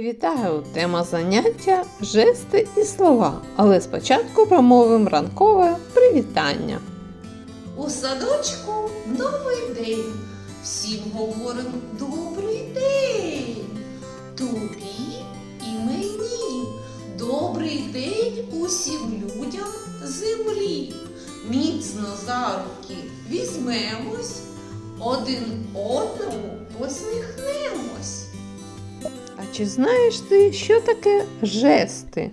Вітаю! Тема заняття жести і слова. Але спочатку промовимо ранкове привітання. У садочку новий день. Всім говоримо добрий день. Тобі і мені. Добрий день усім людям землі. Міцно за руки візьмемось, один одному посміхнемось. А чи знаєш ти, що таке жести?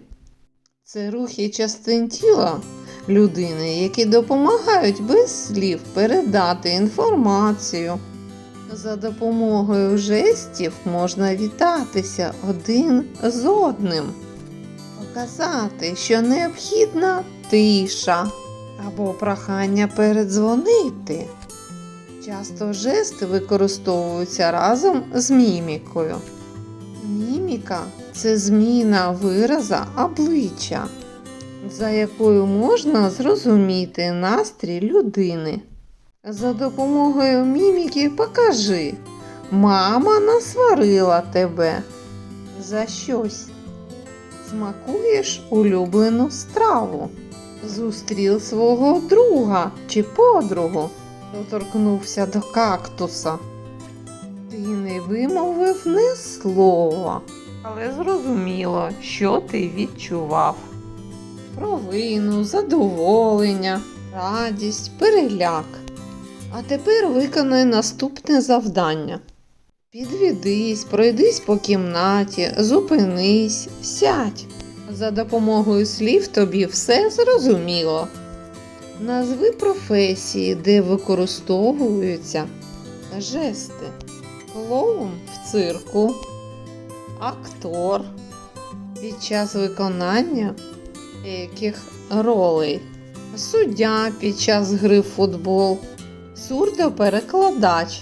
Це рухи частин тіла людини, які допомагають без слів передати інформацію. За допомогою жестів можна вітатися один з одним, показати, що необхідна тиша або прохання передзвонити. Часто жести використовуються разом з мімікою. Міміка це зміна вираза обличчя, за якою можна зрозуміти настрій людини. За допомогою міміки покажи. Мама насварила тебе за щось. Смакуєш улюблену страву. Зустрів свого друга чи подругу, доторкнувся до кактуса. Ти не вимовив ні слова, але зрозуміло, що ти відчував. Провину, задоволення, радість, переляк. А тепер виконай наступне завдання. Підвідись, пройдись по кімнаті, зупинись, сядь. За допомогою слів тобі все зрозуміло. Назви професії, де використовуються жести. Клоун в цирку, актор під час виконання яких ролей, суддя під час гри в футбол, сурдоперекладач,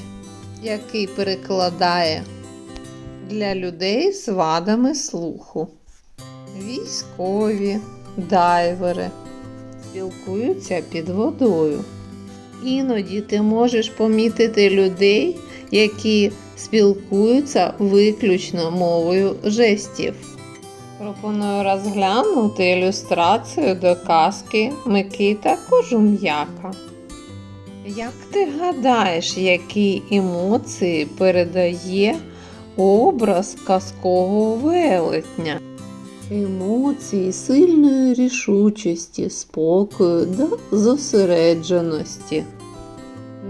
який перекладає для людей з вадами слуху, військові, дайвери спілкуються під водою. Іноді ти можеш помітити людей, які спілкуються виключно мовою жестів. Пропоную розглянути ілюстрацію до казки Микита Кожум'яка. Як ти гадаєш, які емоції передає образ казкового велетня? Емоції сильної рішучості, спокою та зосередженості.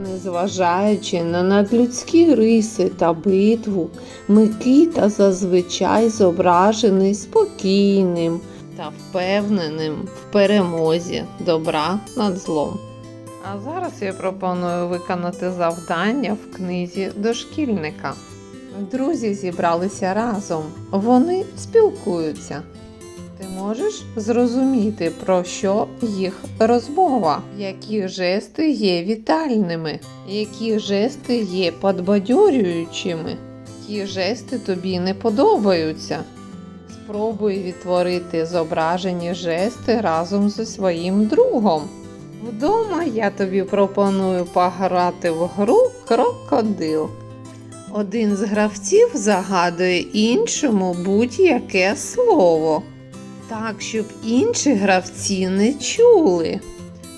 Незважаючи на надлюдські риси та битву, Микита зазвичай зображений спокійним та впевненим в перемозі добра над злом. А зараз я пропоную виконати завдання в книзі дошкільника. Друзі зібралися разом, вони спілкуються. Ти можеш зрозуміти, про що їх розмова, які жести є вітальними, які жести є подбадьорюючими, які жести тобі не подобаються. Спробуй відтворити зображені жести разом зі своїм другом. Вдома я тобі пропоную пограти в гру крокодил. Один з гравців загадує іншому будь-яке слово, так, щоб інші гравці не чули.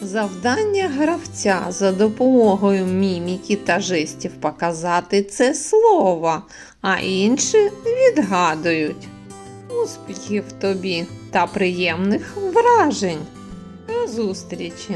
Завдання гравця за допомогою міміки та жестів показати це слово, а інші відгадують. Успіхів тобі та приємних вражень. До зустрічі!